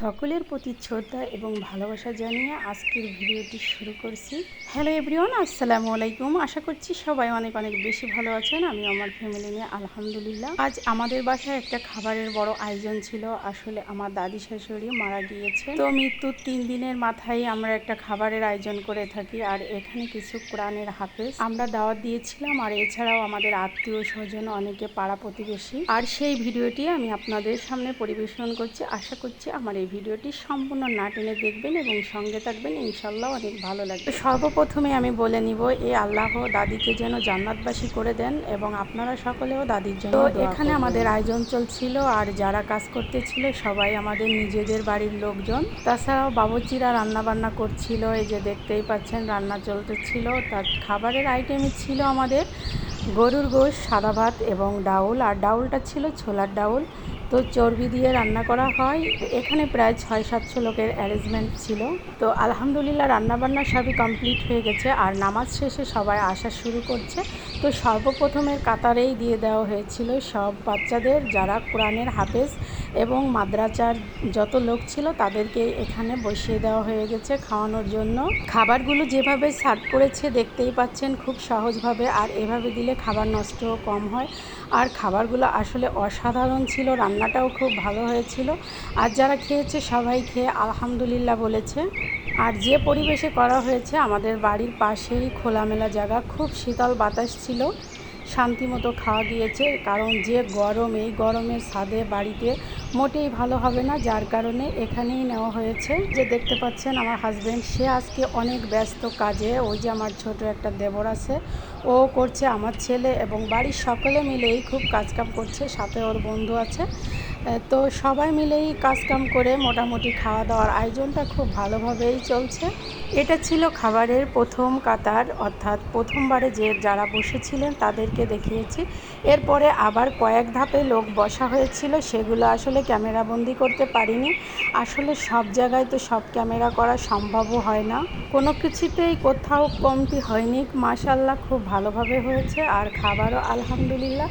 সকলের প্রতি শ্রদ্ধা এবং ভালোবাসা জানিয়ে আজকের ভিডিওটি শুরু করছি। হ্যালো এভরিওয়ান আসসালামু আলাইকুম। আশা করছি সবাই অনেক অনেক বেশি ভালো আছেন। আমি আমার ফ্যামিলি নিয়ে আলহামদুলিল্লাহ। আজ আমাদের বাসায় একটা খাবারের বড় আয়োজন ছিল। আসলে আমার দাদি শাশুড়ি মারা গিয়েছে তো মৃত্যুর তিন দিনের মাথায় আমরা একটা খাবারের আয়োজন করে থাকি আর এখানে কিছু কোরআনের হাফেজ। আমরা দাওয়াত দিয়েছিলাম আর এছাড়াও আমাদের আত্মীয় স্বজন অনেকে পাড়া প্রতিবেশী। আর সেই ভিডিওটি আমি আপনাদের সামনে পরিবেশন করছি। আশা করছি আমার ভিডিওটি সম্পূর্ণ না টেনে দেখবেন এবং সঙ্গে থাকবেন ইনশাল্লাহ অনেক ভালো লাগবে। সর্বপ্রথমে আমি বলে নিব এই আল্লাহ দাদিকে যেন জান্নাতবাসী করে দেন এবং আপনারা সকলেও দাদির জন্য এখানে আমাদের আয়োজন চলছিল আর যারা কাজ করতেছিল সবাই আমাদের নিজেদের বাড়ির লোকজন। তাছাড়াও বাবুচিরা রান্না বান্না করছিল এই যে দেখতেই পাচ্ছেন রান্না চলতেছিল। তার খাবারের আইটেমই ছিল আমাদের গরুর গোশ সাদা ভাত এবং ডাউল। আর ডাউলটা ছিল ছোলার ডাউল। তো চর্বি দিয়ে রান্না করা হয়। এখানে প্রায় ছয় সাতশো লোকের অ্যারেঞ্জমেন্ট ছিল। তো আলহামদুলিল্লাহ রান্নাবান্না সবই কমপ্লিট হয়ে গেছে আর নামাজ শেষে সবাই আসা শুরু করছে। তো সর্বপ্রথমের কাতারেই দিয়ে দেওয়া হয়েছিল সব বাচ্চাদের যারা কোরআনের হাফেজ এবং মাদ্রাসার যত লোক ছিল তাদেরকে এখানে বসিয়ে দেওয়া হয়ে গেছে খাওয়ানোর জন্য। খাবারগুলো যেভাবে সার্ভ করেছে দেখতেই পাচ্ছেন খুব সহজভাবে আর এভাবে দিলে খাবার নষ্টও কম হয়। আর খাবারগুলো আসলে অসাধারণ ছিল, রান্নাটাও খুব ভালো হয়েছিল। আর যারা খেয়েছে সবাই খেয়ে আলহামদুলিল্লাহ বলেছে। আর যে পরিবেশে করা হয়েছে আমাদের বাড়ির পাশেই খোলামেলা জায়গা, খুব শীতল বাতাস ছিল। শান্তিমতো খাওয়া দিয়েছে। কারণ যে গরম, এই গরমের স্বাদে বাড়িতে মোটেই ভালো হবে না। যার কারণে এখানেই নেওয়া হয়েছে। যে দেখতে পাচ্ছেন আমার হাজব্যান্ড সে আজকে অনেক ব্যস্ত কাজে। ওই যে আমার ছোট একটা দেবর আছে, ও করছে আমার ছেলে এবং বাড়ির সকলে মিলেই খুব কাজকাম করছে। সাথে ওর বন্ধু আছে। তো সবাই মিলেই কাজকাম করে মোটামুটি খাওয়া দাওয়ার আয়োজনটা খুব ভালোভাবেই চলছে। এটা ছিল খাবারের প্রথম কাতার, অর্থাৎ প্রথমবারে যে যারা বসেছিলেন তাদেরকে দেখিয়েছি। এরপরে আবার কয়েক ধাপে লোক বসা হয়েছিল, সেগুলো আসলে ক্যামেরাবন্দি করতে পারিনি। আসলে সব জায়গায় তো সব ক্যামেরা করা সম্ভবও হয় না। কোনো কিছুতেই কোথাও কমতি হয়নি। মাশাল্লাহ খুব ভালোভাবে হয়েছে। আর খাবারও আলহামদুলিল্লাহ,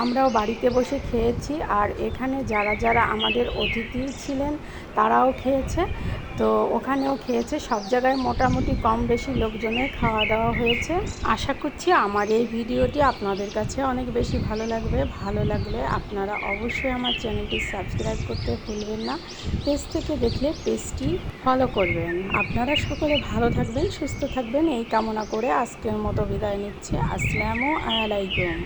আমরাও বাড়িতে বসে খেয়েছি। আর এখানে যারা যারা আমাদের অতিথি ছিলেন তারাও খেয়েছে। তো ওখানেও খেয়েছে। সব জায়গায় মোটামুটি কম বেশি লোকজনের খাওয়া দাওয়া হয়েছে। আশা করছি আমার এই ভিডিওটি আপনাদের কাছে অনেক বেশি ভালো লাগবে। ভালো লাগলে আপনারা অবশ্যই আমার চ্যানেলটি সাবস্ক্রাইব করতে ভুলবেন না। পেজ থেকে দেখলে পেজটি ফলো করবেন। আপনারা সকলে ভালো থাকবেন, সুস্থ থাকবেন। এই কামনা করে আজকের মতো বিদায় নিচ্ছে। আসসালামু আলাইকুম।